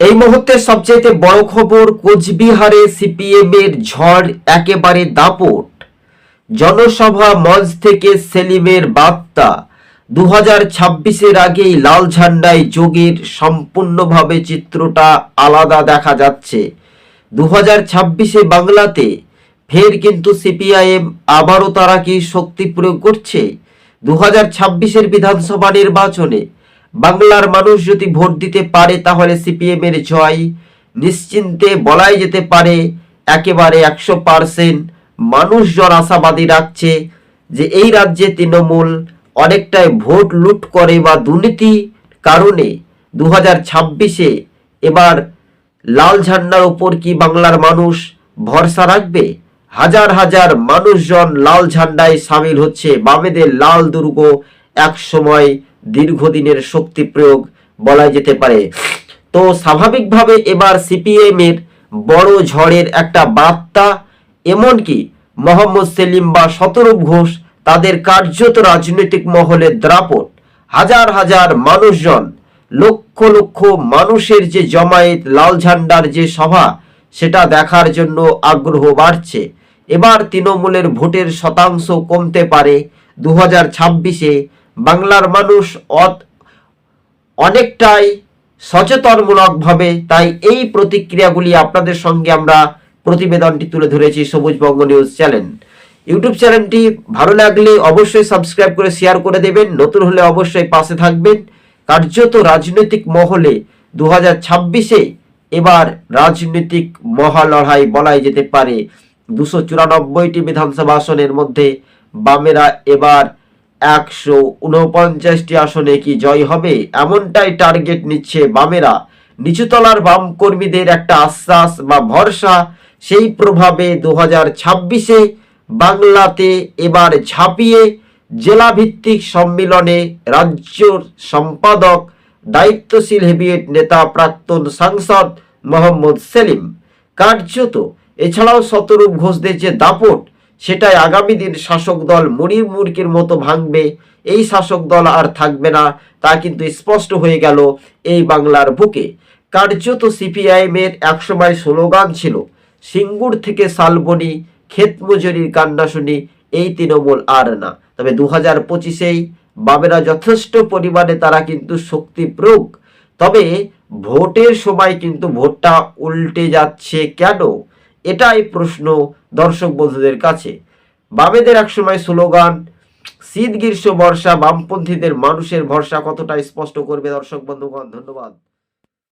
এই মুহূর্তে সবচেয়ে বড় খবর কোচবিহারে সিপিএম এর ঝড় একেবারে দাপট। জনসভা মঞ্চ থেকে সেলিমের বার্তা। দু হাজার ছাব্বিশের আগেই লাল ঝান্ডায় যোগের সম্পূর্ণভাবে চিত্রটা আলাদা দেখা যাচ্ছে। দু হাজার ছাব্বিশে বাংলাতে ফের কিন্তু সিপিআইএম আবারও তারা কি শক্তি প্রয়োগ করছে? দু হাজার ছাব্বিশের বিধানসভা নির্বাচনে বাংলার মানুষ যদি ভোট দিতে পারে, তাহলে সিপিএম এর জয় নিশ্চিন্তে বলাই যেতে পারে। একেবারে একশো পার্সেন্ট মানুষজন আশাবাদী রাখছে যে এই রাজ্যে তৃণমূল অনেকটাই ভোট লুট করে বা দুর্নীতি কারণে দু হাজার ছাব্বিশে এবার লাল ঝান্ডার ওপর কি বাংলার মানুষ ভরসা রাখবে? হাজার হাজার মানুষজন লাল ঝান্ডায় সামিল হচ্ছে। বামেদের লাল দুর্গ এক সময় দীর্ঘদিনের শক্তি প্রয়োগ বলা যেতে পারে। তো স্বাভাবিকভাবে এবার সিপিএম এর বড় ঝড়ের একটা বার্তা এমনকি মোহাম্মদ সেলিম বা শতরূপ ঘোষ তাদের কার্যত রাজনৈতিক মহলে দ্রাপট হাজার হাজার মানুষজন, লক্ষ লক্ষ মানুষের যে জমায়েত, লাল ঝান্ডার যে সভা, সেটা দেখার জন্য আগ্রহ বাড়ছে। এবার তৃণমূলের ভোটের শতাংশ কমতে পারে দু হাজার ছাব্বিশে। বাংলার মানুষ অনেকটাই সচেতনমূলকভাবে তাই এই প্রতিক্রিয়াগুলি আপনাদের সঙ্গে আমরা প্রতিবেদনটি তুলে ধরেছি সবুজ সবুজবঙ্গ নিউজ চ্যানেল। ইউটিউব চ্যানেলটি ভালো লাগলে অবশ্যই সাবস্ক্রাইব করে শেয়ার করে দেবেন। নতুন হলে অবশ্যই পাশে থাকবেন। কার্যত রাজনৈতিক মহলে দু হাজার ছাব্বিশে এবার রাজনৈতিক মহালড়াই বলাই যেতে পারে। দুশো চুরানব্বইটি বিধানসভা আসনের মধ্যে বামেরা এবার একশো উনপঞ্চাশটি আসনে কি জয় হবে? এমনটাই টার্গেট নিচ্ছে বামেরা। নিচুতলার বাম কর্মীদের একটা আশ্বাস বা ভরসা, সেই প্রভাবে দু হাজার ছাব্বিশে বাংলাতে এবার ঝাঁপিয়ে জেলা ভিত্তিক সম্মিলনে রাজ্য সম্পাদক, দায়িত্বশীল হেভিয়েট নেতা প্রাক্তন সাংসদ মোহাম্মদ সেলিম। কার্যত এছাড়াও শতরূপ ঘোষদের যে দাপট। সেটাই আগামী দিন শাসক দল মুড়ির মুরগির মতো ভাঙবে। এই শাসক দল আর থাকবে না, তা কিন্তু স্পষ্ট হয়ে গেল এই বাংলার বুকে। কার্যত সিপিআইএম এর একসময় স্লোগান ছিল, সিঙ্গুর থেকে শালবনি ক্ষেত মজুরির কান্না শুনি এই তৃণমূল আর না। তবে দু হাজার পঁচিশেই বামেরা যথেষ্ট পরিমাণে তারা কিন্তু শক্তি প্রয়োগ। তবে ভোটের সময় কিন্তু ভোটটা উল্টে যাচ্ছে কেন? এটাই প্রশ্ন দর্শক বন্ধুদের কাছে। বামেদের একসময় স্লোগান, শীত, গ্রীষ্ম, বর্ষা, বামপন্থীদের মানুষের ভরসা কতটা স্পষ্ট করবে দর্শক বন্ধুগণ? ধন্যবাদ।